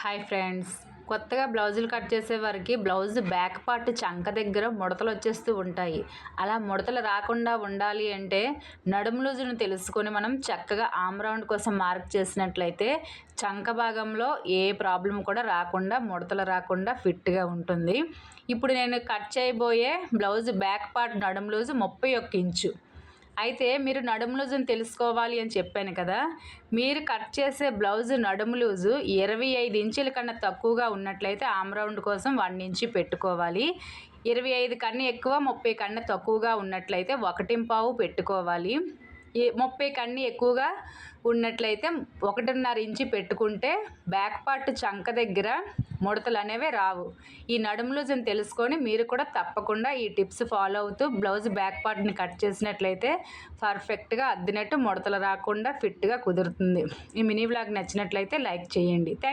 Hi friends. కొత్తగా బ్లౌజులు cut చేసే వారికి బ్లౌజ్ బ్యాక్ పార్ట్ చంక దగ్గర ముడతలు వచ్చేస్తూ ఉంటాయి. అలా ముడతలు రాకుండా ఉండాలి అంటే నడుము లూజును తెలుసుకొని మనం చక్కగా ఆమ్ రౌండ్ కోసం మార్క్ చేసినట్లయితే చంక భాగంలో ఏ ప్రాబ్లం కూడా రాకుండా ముడతలు రాకుండా ఫిట్గా ఉంటుంది. ఇప్పుడు నేను కట్ చేయబోయే బ్లౌజ్ బ్యాక్ పార్ట్ నడుము లూజు ముప్పై ఒక్క ఇంచు. అయితే మీరు నడుము లూజుని తెలుసుకోవాలి అని చెప్పాను కదా మీరు కట్ చేసే బ్లౌజ్ నడుము లూజు ఇరవై ఐదు ఇంచుల కన్నా తక్కువగా ఉన్నట్లయితే ఆమ్ రౌండ్ కోసం వన్ ఇంచు పెట్టుకోవాలి. ఇరవై ఐదు కన్నా ఎక్కువ ముప్పై కన్నా తక్కువగా ఉన్నట్లయితే ఒకటి పావు పెట్టుకోవాలి. ఈ ముప్పై కన్నీ ఎక్కువగా ఉన్నట్లయితే ఒకటిన్నర ఇంచి పెట్టుకుంటే బ్యాక్ పార్ట్ చంక దగ్గర ముడతలు అనేవి రావు. ఈ నడుము లూజుని తెలుసుకొని మీరు కూడా తప్పకుండా ఈ టిప్స్ ఫాలో అవుతూ బ్లౌజ్ బ్యాక్ పార్ట్ని కట్ చేసినట్లయితే పర్ఫెక్ట్గా అద్దినట్టు ముడతలు రాకుండా ఫిట్గా కుదురుతుంది. ఈ మినీ బ్లాగ్ నచ్చినట్లయితే లైక్ చేయండి. థ్యాంక్